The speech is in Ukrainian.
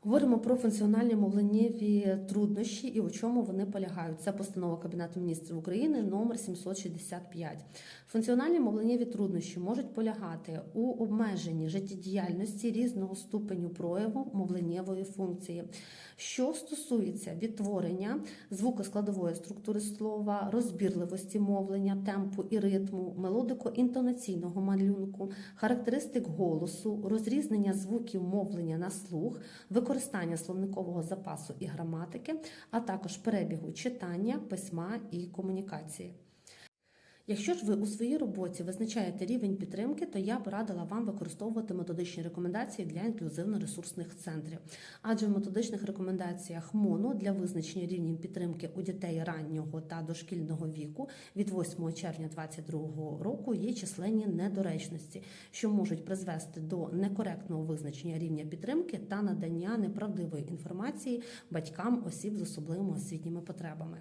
Говоримо про функціональні мовленнєві труднощі і у чому вони полягають. Це постанова Кабінету міністрів України номер 765. Функціональні мовленнєві труднощі можуть полягати у обмеженні життєдіяльності різного ступеню прояву мовленнєвої функції, що стосується відтворення звукоскладової структури слова, розбірливості мовлення, темпу і ритму, мелодико-інтонаційного малюнку, характеристик голосу, розрізнення звуків мовлення на слух, використання словникового запасу і граматики, а також перебігу читання, письма і комунікації. Якщо ж ви у своїй роботі визначаєте рівень підтримки, то я б радила вам використовувати методичні рекомендації для інклюзивно-ресурсних центрів. Адже в методичних рекомендаціях МОНу для визначення рівнів підтримки у дітей раннього та дошкільного віку від 8 червня 2022 року є численні недоречності, що можуть призвести до некоректного визначення рівня підтримки та надання неправдивої інформації батькам осіб з особливими освітніми потребами.